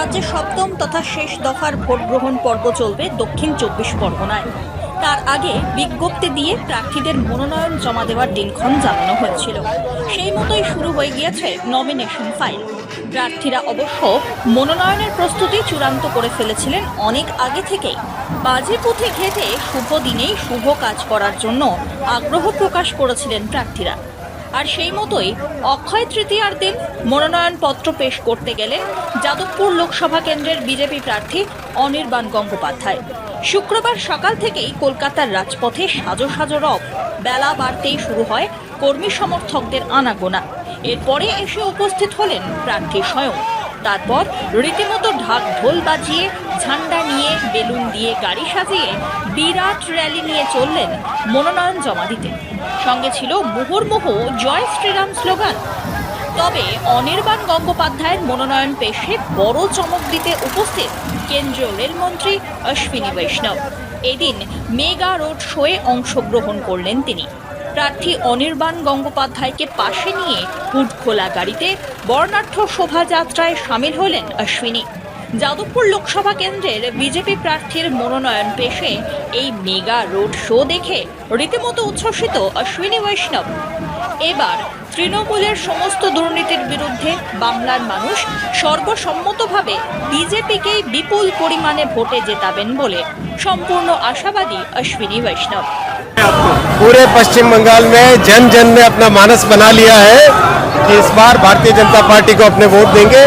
শেষ দফার ভোট গ্রহণ পর্ব চলবে দক্ষিণ চব্বিশ পরগনায়। তার আগে বিজ্ঞপ্তি দিয়ে প্রার্থীদের মনোনয়ন জমা দেওয়ার দিনক্ষণ জানানো হয়েছিল। সেই মতোই শুরু হয়ে গিয়েছে নমিনেশন ফাইল প্রার্থীরা অবশ্য মনোনয়নের প্রস্তুতি চূড়ান্ত করে ফেলেছিলেন অনেক আগে থেকেই। বাজে পুঁথি ঘেটে শুভ দিনেই শুভ কাজ করার জন্য আগ্রহ প্রকাশ করেছিলেন প্রার্থীরা। আর সেই মতোই অক্ষয় তৃতীয়ার দিন মনোনয়নপত্র পেশ করতে গেলেন যাদবপুর লোকসভা কেন্দ্রের বিজেপি প্রার্থী অনির্বাণ গঙ্গোপাধ্যায়। শুক্রবার সকাল থেকেই কলকাতার রাজপথে সাজো সাজো রব বেলা বাড়তেই শুরু হয় কর্মী সমর্থকদের আনাগোনা। এরপরে এসে উপস্থিত হলেন প্রার্থী স্বয়ং। তারপর রীতিমতো ঢাক ঢোল বাজিয়ে, ঝান্ডা নিয়ে, বেলুন দিয়ে গাড়ি সাজিয়ে বিরাট র্যালি নিয়ে চললেন মনোনয়ন জমা দিতে। সঙ্গে ছিল মুহুর্মুহু, জয় শ্রীরাম স্লোগান। তবে অনির্বাণ গঙ্গোপাধ্যায়ের মনোনয়ন পেশে বড় চমক দিতে উপস্থিত কেন্দ্রীয় রেলমন্ত্রী অশ্বিনী বৈষ্ণব। এদিন মেগা রোড শোয়ে অংশগ্রহণ করলেন তিনি। প্রার্থী অনির্বাণ গঙ্গোপাধ্যায়কে পাশে নিয়ে হুডখোলা গাড়িতে বর্ণাঢ্য শোভাযাত্রায় সামিল হলেন অশ্বিনী। যাদবপুর লোকসভা কেন্দ্রের বিজেপি প্রার্থীর মনোনয়ন পেশে এই মেগা রোড শো দেখে রীতিমতো উচ্ছ্বসিত অশ্বিনী বৈষ্ণব। এবার তৃণমূলের সমস্ত দুর্নীতির বিরুদ্ধে বাংলার মানুষ সর্বসম্মতভাবে বিজেপিকেই বিপুল পরিমাণে ভোটে জেতাবেন বলে সম্পূর্ণ আশাবাদী অশ্বিনী বৈষ্ণব। पूरे पश्चिम बंगाल में जन जन ने अपना मानस बना लिया है कि इस बार भारतीय जनता पार्टी को अपने वोट देंगे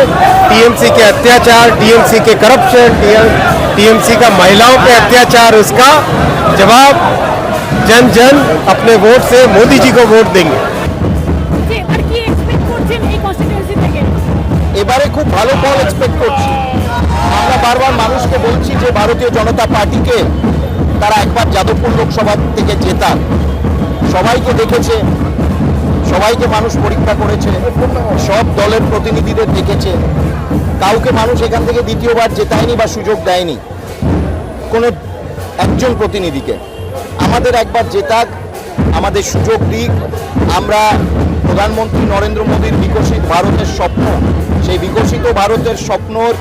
टीएमसी के अत्याचार टीएमसी के करप्शन टीएमसी का महिलाओं पे अत्याचार उसका जवाब जन जन अपने वोट से मोदी जी को वोट देंगे যে এবার কি এক্সপেক্ট করছেন এই কনস্টিটিউয়েন্সি থেকে এবারে খুব ভালো ফল এক্সপেক্ট করছি আমরা বারবার মানুষকে বলছি যে ভারতীয় জনতা পার্টিকে তারা একবার যাদবপুর লোকসভা থেকে জেতান সবাইকে দেখেছে, সবাইকে মানুষ পরীক্ষা করেছে, সব দলের প্রতিনিধিদের দেখেছে। কাউকে মানুষ এখান থেকে দ্বিতীয়বার জেতায়নি বা সুযোগ দেয়নি। কোনো একজন প্রতিনিধিকে। আমাদের একবার জেতাক, আমাদের সুযোগ দিক। আমরা প্রধানমন্ত্রী নরেন্দ্র মোদীর বিকশিত ভারতের স্বপ্ন, সেই বিকশিত ভারতের স্বপ্নর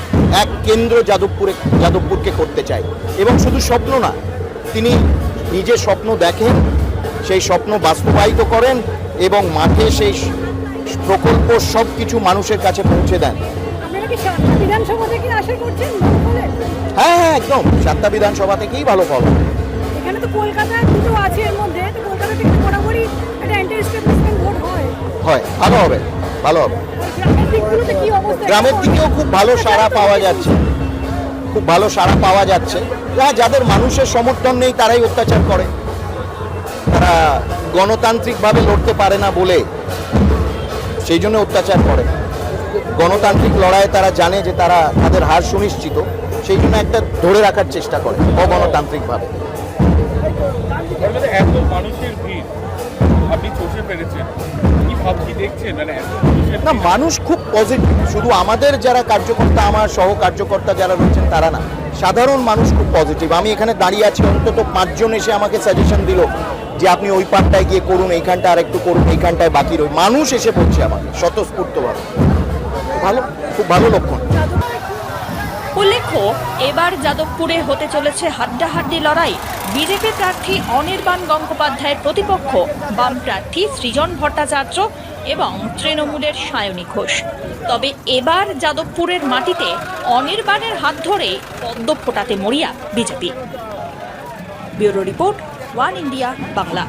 এক কেন্দ্র যাদবপুরে, যাদবপুরকে করতে চাই। এবং শুধু স্বপ্ন না তিনি নিজে স্বপ্ন দেখেন সেই স্বপ্ন বাস্তবায়িত করেন এবং মাঠে সেই প্রকল্প সব কিছু মানুষের কাছে পৌঁছে দেন? হ্যাঁ হ্যাঁ একদম। সাতটা বিধানসভা থেকেই ভালো ফল। হবে। এখানে তো কলকাতার দুটো আছে এর মধ্যে কলকাতা থেকে বরাবরই একটা অ্যান্টি ভোট হয়। হয় ভালো হবে ভালো হবে। গ্রামের দিকেও খুব ভালো সাড়া পাওয়া যাচ্ছে। খুব ভালো সাড়া পাওয়া যাচ্ছে। হ্যাঁ যাদের মানুষের সমর্থন নেই, তারাই অত্যাচার করে। তারা গণতান্ত্রিকভাবে লড়তে পারে না বলে সেই জন্য অত্যাচার করে। গণতান্ত্রিক লড়াইয়ে তারা জানে যে তারা তাদের হার সুনিশ্চিত, সেই জন্য একটা ধরে রাখার চেষ্টা করে অগণতান্ত্রিকভাবে। এত মানুষের ভিড়, আপনি চষে পেরেছেন কি ভাব কি দেখছেন? মানে না, মানুষ খুব পজিটিভ শুধু আমাদের যারা কার্যকর্তা, আমার সহ কার্যকর্তা যারা রয়েছেন, তারা না। সাধারণ মানুষ খুব পজিটিভ আমি এখানে দাঁড়িয়ে আছি, অন্তত পাঁচজন এসে আমাকে সাজেশন দিল যে আপনি ওই পাটটায় গিয়ে করুন, এইখানটা আর একটু করুন, এইখানটায় বাকি রই মানুষ এসে পড়ছে আমাকে, স্বতঃস্ফূর্তভাবে। ভালো, খুব ভালো লক্ষণ। উল্লেখ্য, এবার যাদবপুরে হতে চলেছে হাড্ডাহাড্ডি লড়াই। বিজেপি প্রার্থী অনির্বাণ গঙ্গোপাধ্যায়ের প্রতিপক্ষ, বাম প্রার্থী সৃজন ভট্টাচার্য এবং তৃণমূলের সায়নী ঘোষ। তবে এবার যাদবপুরের মাটিতে অনির্বাণের হাত ধরে পদ্ম ফোটাতে মরিয়া BJP. Bureau report, one India, Bangla.